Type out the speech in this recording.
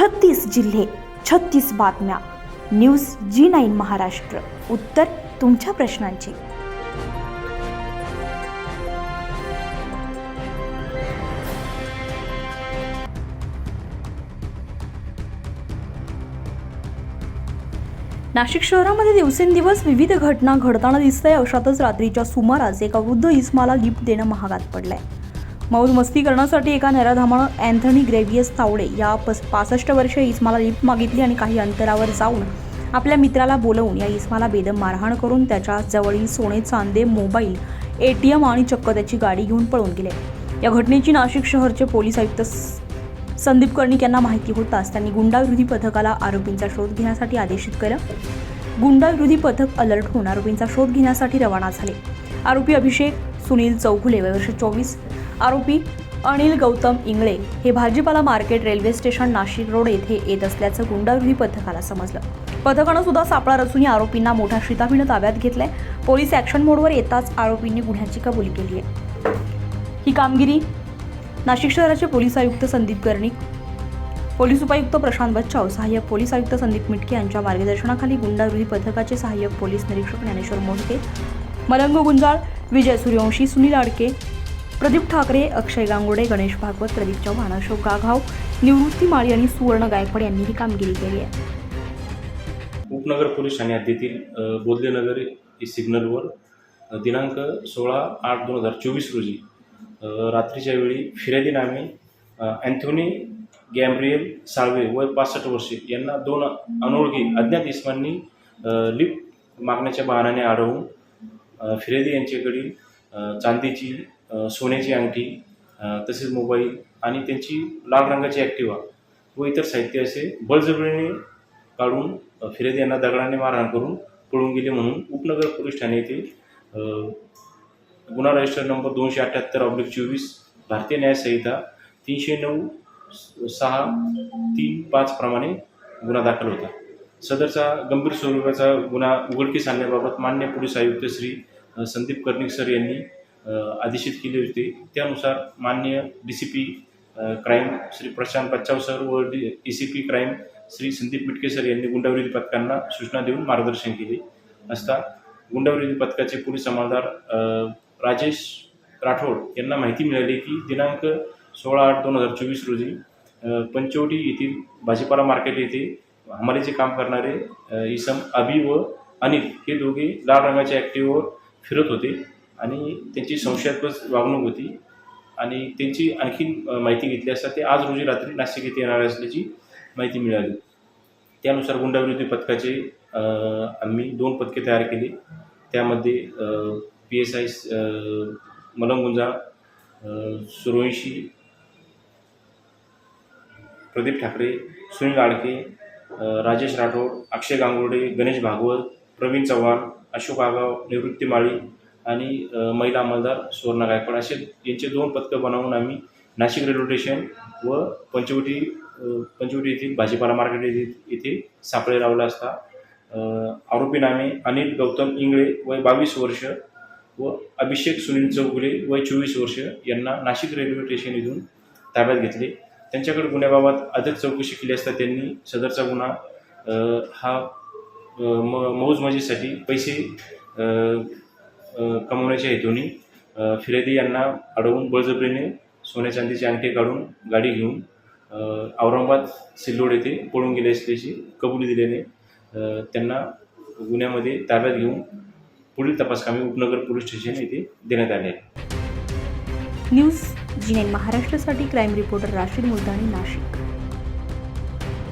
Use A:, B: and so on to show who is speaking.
A: छत्तीस जिल्हे छत्तीस बातम्या. News G nine Maharashtra. उत्तर तुमच्या प्रश्नांची. नाशिक शहरामध्ये दिवसेंदिवस विविध घटना घडताना दिसतंय. अशातच रात्रीच्या सुमारास एका वृद्ध इसमाला लिफ्ट देणं महागात पडलंय. मौज मस्ती करण्यासाठी एका नराधामानं अँथनी ग्रेव्हियस तावडे या पस पासष्ट वर्षीय इस्माला लिफ्ट मागितली आणि काही अंतरावर जाऊन आपल्या मित्राला बोलवून या इस्माला बेदम मारहाण करून त्याच्या जवळील सोने चांदे मोबाईल ए टी एम आणि चक्क त्याची गाडी घेऊन पळून गेले. या घटनेची नाशिक शहरचे पोलीस आयुक्त स- संदीप कर्णिक यांना माहिती होताच त्यांनी गुंडाविरोधी पथकाला आरोपींचा शोध घेण्यासाठी आदेशित केलं. गुंडाविरोधी पथक अलर्ट होऊन आरोपींचा शोध घेण्यासाठी रवाना झाले. आरोपी अभिषेक सुनील चौघुले वर्ष चोवीस. आरोपी अनिल गौतम इंगळे हे भाजीपाला market railway station Nashik road येथे येत असल्याचं गुंडाविरोधी पथकाला समजलं. पथकानं सुद्धा सापळा रचून या आरोपींना मोठ्या शिताफीनं ताब्यात घेतलंय. पोलीस ॲक्शन मोडवर येताच आरोपींनी गुन्ह्याची कबुली केली आहे. ही कामगिरी नाशिक शहराचे पोलीस आयुक्त संदीप कर्णिक पोलीस उपायुक्त प्रशांत बच्चाव सहाय्यक पोलीस आयुक्त संदीप मिटके यांच्या मार्गदर्शनाखाली गुंडाविरोधी पथकाचे सहाय्यक पोलीस निरीक्षक ज्ञानेश्वर मोहिते मलंग गुंजाळ विजय सूर्यवंशी सुनील आडके प्रदीप ठाकरे अक्षय गांगोडे गणेश भागवत प्रदीप चव्हाण अशोक गाघाव निवृत्ती माळी आणि सुवर्ण गायकवाड यांनी ही कामगिरी केली आहे.
B: उपनगर पोलीस ठाणे हद्दीतील अ, बोधलेनगर सिग्नलवर दिनांक सोळा आठ दोन हजार चोवीस रोजी रात्रीच्या वेळी फिर्यादी नामे अँथोनी गॅम्ब्रियल साळवे वय पासष्ट वर्षे यांना दोन अनोळखी अज्ञात इस्मांनी लिफ्ट मागण्याच्या बहाण्याने अडवून फिरेदी यांच्याकडील चांदीची सोन्याची अंगठी तसेच मोबाईल आणि त्यांची लाल रंगाची ॲक्टिवा व इतर साहित्य असे बळजबरीने काढून अ, यांना दगडाने मारहाण करून पळून गेले म्हणून उपनगर पोलीस ठाणे येथे गुन्हा रजिस्टर नंबर दोनशे अठ्ठ्याहत्तर ऑब्लिक चोवीस भारतीय न्यायसंहिता तीनशे नऊ सहा तीन पाच प्रमाणे गुन्हा दाखल होता. सदरचा गंभीर स्वरूपाचा गुन्हा उघडकीस आणण्याबाबत मान्य पोलीस आयुक्त श्री संदीप कर्णिक सर यांनी आदेशित केले होते. त्यानुसार मान्य D C P crime Shri Prashant Bachhav sir व D D C P crime Shri Sandeep Mitke sir यांनी गुंडाविरोधी पथकांना सूचना देऊन मार्गदर्शन केले. असता गुंडाविरोधी पथकाचे पोलीस अंमलदार राजेश राठोड यांना माहिती मिळाली की दिनांक सोळा आठ दोन हजार चोवीस रोजी पंचवटी येथील भाजीपाला मार्केट येथे हमालीचे काम करणारे इसम अभि व अनिल हे दोघे लाल रंगाच्या ॲक्टिव्हवर फिरत होते आणि त्यांची संशयास्पद वागणूक होती. आणि त्यांची आणखी माहिती घेतली असता ते आज रोजी रात्री नाशिक येथे येणार असल्याची माहिती मिळाली. त्यानुसार गुंडाविरोधी पथकाचे आम्ही दोन पथके तयार केली. त्यामध्ये पी एस आय मलंगुंजा सुरवंशी प्रदीप ठाकरे सुनील आडके राजेश राठोड अक्षय गांगुर्डे गणेश भागवत प्रवीण चव्हाण अशोक आगाव निवृत्ती माळी आणि महिला अंमलदार सुवर्णा गायकवाड असे यांचे दोन पथकं बनवून आम्ही नाशिक रेल्वे स्टेशन व पंचवटी पंचवटी येथील भाजीपाला मार्केट येथे येथे सापळे लावला असता. आरोपी नामे अनिल गौतम इंगळे वय बावीस वर्ष व अभिषेक सुनील चौगुले वय चोवीस वर्ष यांना नाशिक रेल्वे स्टेशन इथून ताब्यात घेतले. त्यांच्याकडे गुन्ह्याबाबत अधिक चौकशी केली असता त्यांनी सदरचा गुन्हा हा म मौज मजेसाठी पैसे कमवण्याच्या हेतूने अ, फिर्यादी यांना अडवून बळजबरीने सोन्या चांदीचे अंगठे काढून गाडी घेऊन औरंगाबाद सिल्लोड येथे पळून गेले असल्याची कबुली दिल्याने त्यांना गुन्ह्यामध्ये ताब्यात घेऊन पुढील तपासकामी उपनगर पोलीस स्टेशन येथे देण्यात आले आहे
A: न्यूज जी महाराष्ट्रासाठी क्राईम रिपोर्टर राशीद मुलतानी नाशिक.